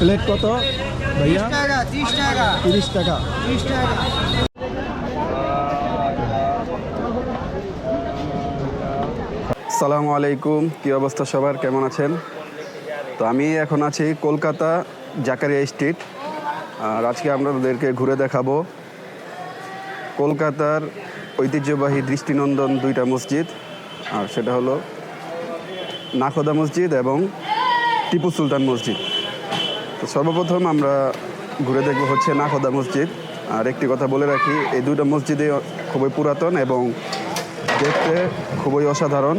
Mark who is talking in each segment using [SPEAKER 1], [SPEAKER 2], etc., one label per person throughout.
[SPEAKER 1] Plate কত? ভাইয়া?
[SPEAKER 2] টাকা ত্রিশ টাকা।
[SPEAKER 1] তিরিশ টাকা।
[SPEAKER 2] ত্রিশ টাকা।
[SPEAKER 1] সালামু আলাইকুম কি অবস্থা সবার? কেমন আছেন? তো আমি এখন আছি কলকাতা জাকারিয়া স্ট্রিট। আর আজকে আপনাদেরকে ঘুরে দেখাবো কলকাতার ঐতিহ্যবাহী দৃষ্টিনন্দন দুইটা মসজিদ, আর সেটা হলো নাখোদা মসজিদ এবং টিপু সুলতান মসজিদ। তো সর্বপ্রথম আমরা ঘুরে দেখব হচ্ছে নাখোদা মসজিদ। আর একটি কথা বলে রাখি, এই দুটো মসজিদে খুবই পুরাতন এবং দেখতে খুবই অসাধারণ।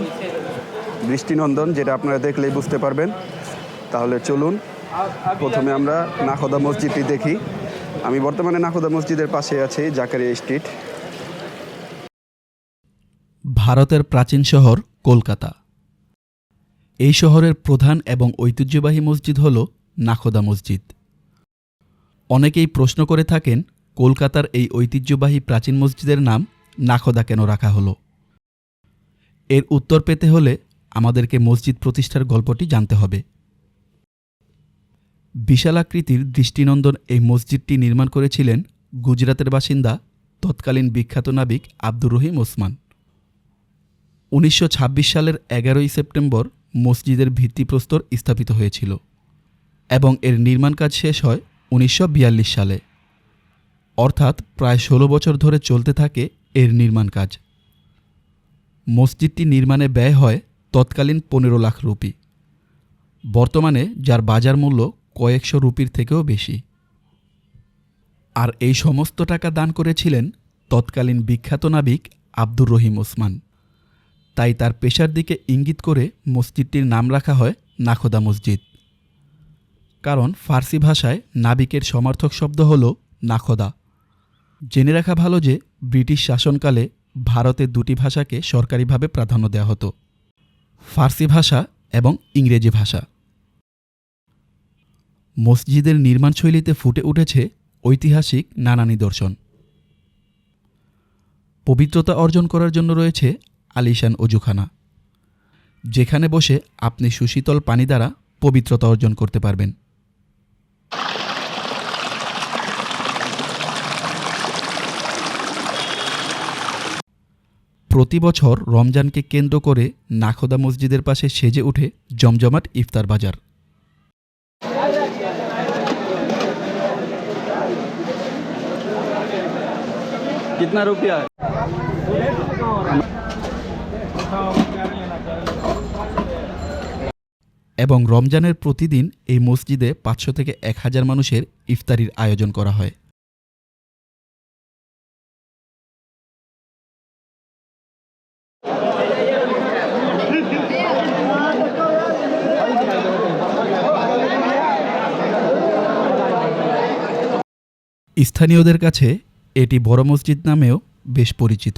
[SPEAKER 1] দৃষ্টিনন্দন, যেটা আপনারা দেখলেই বুঝতে পারবেন। তাহলে চলুন প্রথমে আমরা নাখোদা মসজিদটি দেখি। আমি বর্তমানে নাখোদা মসজিদের পাশে আছি, জাকারিয়া স্ট্রিট।
[SPEAKER 3] ভারতের প্রাচীন শহর কলকাতা। এই শহরের প্রধান এবং ঐতিহ্যবাহী মসজিদ হল নাখোদা মসজিদ। অনেকেই প্রশ্ন করে থাকেন, কলকাতার এই ঐতিহ্যবাহী প্রাচীন মসজিদের নাম নাখোদা কেন রাখা হলো? এর উত্তর পেতে হলে আমাদেরকে মসজিদ প্রতিষ্ঠার গল্পটি জানতে হবে। বিশালাকৃতির দৃষ্টিনন্দন এই মসজিদটি নির্মাণ করেছিলেন গুজরাতের বাসিন্দা, তৎকালীন বিখ্যাত নাবিক আব্দুর রহিম ওসমান। উনিশশো ছাব্বিশ সালের এগারোই সেপ্টেম্বর মসজিদের ভিত্তিপ্রস্তর স্থাপিত হয়েছিল এবং এর নির্মাণ কাজ শেষ হয় উনিশশো বিয়াল্লিশ সালে। অর্থাৎ প্রায় ষোলো বছর ধরে চলতে থাকে এর নির্মাণ কাজ। মসজিদটি নির্মাণে ব্যয় হয় তৎকালীন পনেরো লাখ রুপি। বর্তমানে যার বাজার মূল্য কয়েকশো রুপির থেকেও বেশি। আর এই সমস্ত টাকা দান করেছিলেন তৎকালীন বিখ্যাত নাবিক আব্দুর রহিম ওসমান। তাই তার পেশার দিকে ইঙ্গিত করে মসজিদটির নাম রাখা হয় নাখোদা মসজিদ। কারণ ফার্সি ভাষায় নাবিকের সমার্থক শব্দ হল নাখোদা। জেনে রাখা ভালো যে ব্রিটিশ শাসনকালে ভারতে দুটি ভাষাকে সরকারিভাবে প্রাধান্য দেওয়া হতো, ফার্সি ভাষা এবং ইংরেজি ভাষা। মসজিদের নির্মাণশৈলীতে ফুটে উঠেছে ঐতিহাসিক নানা নিদর্শন। পবিত্রতা অর্জন করার জন্য রয়েছে আলিশান অজুখানা, যেখানে বসে আপনি সুশীতল পানি দ্বারা পবিত্রতা অর্জন করতে পারবেন। প্রতি বছর রমজানকে কেন্দ্র করে নাখোদা মসজিদের পাশে সেজে ওঠে জমজমাট ইফতার বাজার।
[SPEAKER 1] কিতনা রুপিয়া
[SPEAKER 3] এবং রমজানের প্রতিদিন এই মসজিদে পাঁচশো থেকে এক হাজার মানুষের ইফতারির আয়োজন করা হয়। স্থানীয়দের কাছে এটি বড় মসজিদ নামেও বেশ পরিচিত।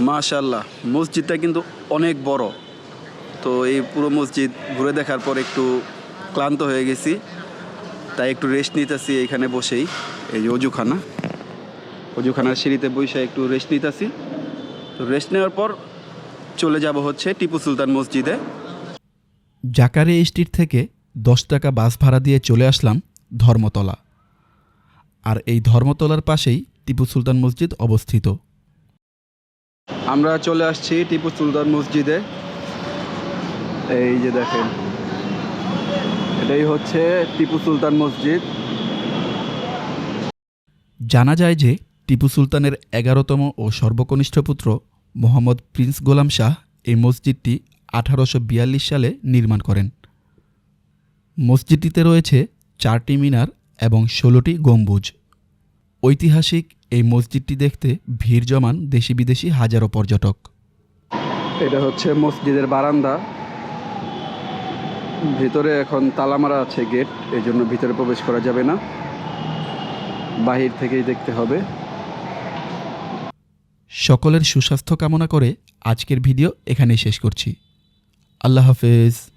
[SPEAKER 1] মাশাল্লাহ মসজিদটা কিন্তু অনেক বড়। তো এই পুরো মসজিদ ঘুরে দেখার পর একটু ক্লান্ত হয়ে গেছি। তাই একটু রেস্ট নিতেছি এইখানে বসেই। এই যে অজুখানা। অজুখানার সিঁড়িতে বসে একটু রেস্ট নিতেছি। তো রেস্ট নেওয়ার পর চলে যাব হচ্ছে টিপু সুলতান মসজিদে।
[SPEAKER 3] জাকারে স্ট্রিট থেকে দশ টাকা বাস ভাড়া দিয়ে চলে আসলাম ধর্মতলা। আর এই ধর্মতলার পাশেই টিপু সুলতান মসজিদ অবস্থিত।
[SPEAKER 1] আমরা চলে আসছি টিপু সুলতান মসজিদে। এই যে দেখেন এটাই হচ্ছে টিপু সুলতান মসজিদ।
[SPEAKER 3] জানা যায় যে টিপু সুলতানের এগারোতম ও সর্বকনিষ্ঠ পুত্র মোহাম্মদ প্রিন্স গোলাম শাহ এই মসজিদটি আঠারোশো বিয়াল্লিশ সালে নির্মাণ করেন। মসজিদটিতে রয়েছে চারটি মিনার এবং ষোলোটি গম্বুজ। ঐতিহাসিক এই মসজিদটি দেখতে ভিড় জমান দেশি বিদেশি হাজারো পর্যটক।
[SPEAKER 1] এটা হচ্ছে মসজিদের বারান্দা। ভিতরে এখন তালা মারা আছে গেট এই জন্য ভিতরে প্রবেশ করা যাবে না। বাহির থেকেই দেখতে হবে।
[SPEAKER 3] সকলের সুস্বাস্থ্য কামনা করে আজকের ভিডিও এখানেই শেষ করছি। আল্লাহ হাফেজ।